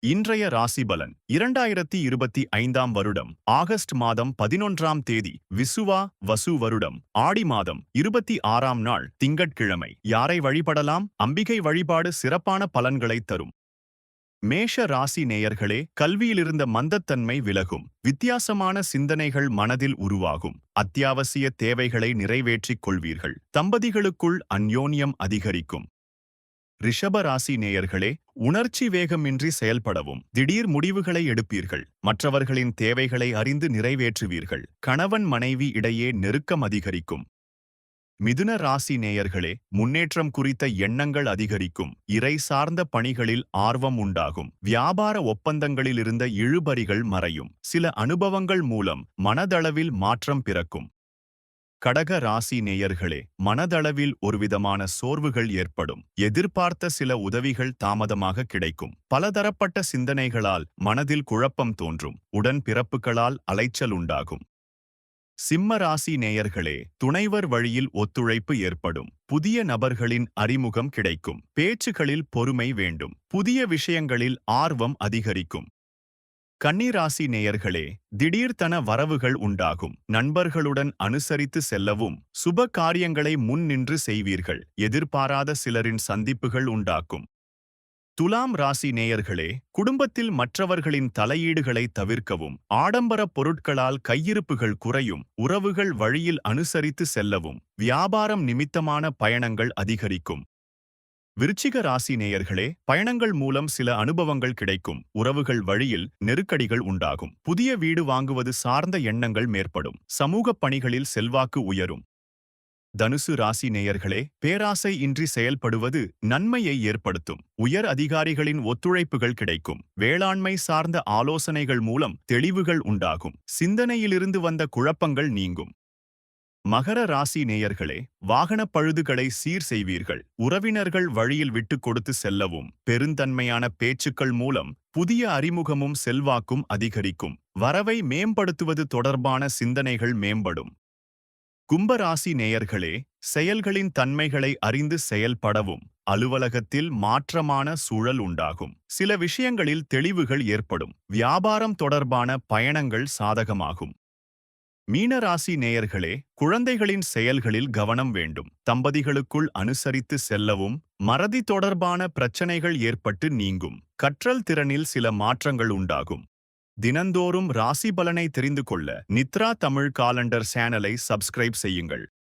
இன்றைய ராசிபலன். இரண்டாயிரத்தி இருபத்தி ஐந்தாம் வருடம் ஆகஸ்ட் மாதம் பதினொன்றாம் தேதி விசுவா வசு வருடம். ஆடி மாதம் இருபத்தி ஆறாம் நாள் திங்கட்கிழமை. யாரை வழிபடலாம்? அம்பிகை வழிபாடு சிறப்பான பலன்களைத் தரும். மேஷ ராசி நேயர்களே கல்வியிலிருந்த மந்தத்தன்மை விலகும். வித்தியாசமான சிந்தனைகள் மனதில் உருவாகும். அத்தியாவசிய தேவைகளை நிறைவேற்றிக் கொள்வீர்கள். தம்பதிகளுக்குள் அந்யோன்யம் அதிகரிக்கும். ரிஷப ராசி நேயர்களே உணர்ச்சி வேகமின்றி செயல்படவும். திடீர் முடிவுகளை எடுப்பீர்கள். மற்றவர்களின் தேவைகளை அறிந்து நிறைவேற்றுவீர்கள். கணவன் மனைவி இடையே நெருக்கம் அதிகரிக்கும். மிதுன ராசி நேயர்களே முன்னேற்றம் குறித்த எண்ணங்கள் அதிகரிக்கும். இறை சார்ந்த பணிகளில் ஆர்வம் உண்டாகும். வியாபார ஒப்பந்தங்களில் இருந்த இழுபறிகள் மறையும். சில அனுபவங்கள் மூலம் மனதளவில் மாற்றம் பிறக்கும். கடக ராசி நேயர்களே மனதளவில் ஒருவிதமான சோர்வுகள் ஏற்படும். எதிர்பார்த்த சில உதவிகள் தாமதமாக கிடைக்கும். பலதரப்பட்ட சிந்தனைகளால் மனதில் குழப்பம் தோன்றும். உடன் பிறப்புகளால் அலைச்சல் உண்டாகும். சிம்ம ராசி நேயர்களே துணைவர் வழியில் ஒத்துழைப்பு ஏற்படும். புதிய நபர்களின் அறிமுகம் கிடைக்கும். பேச்சுகளில் பொறுமை வேண்டும். புதிய விஷயங்களில் ஆர்வம் அதிகரிக்கும். கன்னிராசி நேயர்களே திடீர்த்தன வரவுகள் உண்டாகும். நண்பர்களுடன் அனுசரித்து செல்லவும் சுப காரியங்களை முன் நின்று செய்வீர்கள். எதிர்பாராத சிலரின் சந்திப்புகள் உண்டாக்கும் துலாம் ராசி நேயர்களே குடும்பத்தில் மற்றவர்களின் தலையீடுகளை தவிர்க்கவும் ஆடம்பர பொருட்களால் கையிருப்புகள் குறையும் உறவுகள் வழியில் அனுசரித்து செல்லவும் வியாபாரம் நிமித்தமான பயணங்கள் அதிகரிக்கும். விருச்சிக ராசி நேயர்களே பயணங்கள் மூலம் சில அனுபவங்கள் கிடைக்கும். உறவுகள் வழியில் நெருக்கடிகள் உண்டாகும். புதிய வீடு வாங்குவது சார்ந்த எண்ணங்கள் மேற்படும். சமூக பணிகளில் செல்வாக்கு உயரும். தனுசு ராசி நேயர்களே பேராசை இன்றி செயல்படுவது நன்மையை ஏற்படுத்தும். உயர் அதிகாரிகளின் ஒத்துழைப்புகள் கிடைக்கும். வேளாண்மை சார்ந்த ஆலோசனைகள் மூலம் தெளிவுகள் உண்டாகும். சிந்தனையிலிருந்து வந்த குழப்பங்கள் நீங்கும். மகர ராசி நேயர்களே வாகனப் பழுதுகளை சீர் செய்வீர்கள். உறவினர்கள் வழியில் விட்டுக் கொடுத்து செல்லவும் பெருந்தன்மையான பேச்சுக்கள் மூலம் புதிய அறிமுகமும் செல்வாக்கும் அதிகரிக்கும். வரவை மேம்படுத்துவது தொடர்பான சிந்தனைகள் மேம்படும். கும்பராசி நேயர்களே செயல்களின் தன்மைகளை அறிந்து செயல்படவும் அலுவலகத்தில் மாற்றமான சூழல் உண்டாகும். சில விஷயங்களில் தெளிவுகள் ஏற்படும். வியாபாரம் தொடர்பான பயணங்கள் சாதகமாகும். மீனராசி நேயர்களே குழந்தைகளின் செயல்களில் கவனம் வேண்டும். தம்பதிகளுக்குள் அனுசரித்து செல்லவும் மறதி தொடர்பான பிரச்சனைகள் ஏற்பட்டு நீங்கும். கற்றல் திறனில் சில மாற்றங்கள் உண்டாகும். தினந்தோறும் ராசி பலனை தெரிந்து கொள்ள நித்ரா தமிழ் காலண்டர் சேனலை சப்ஸ்கிரைப் செய்யுங்கள்.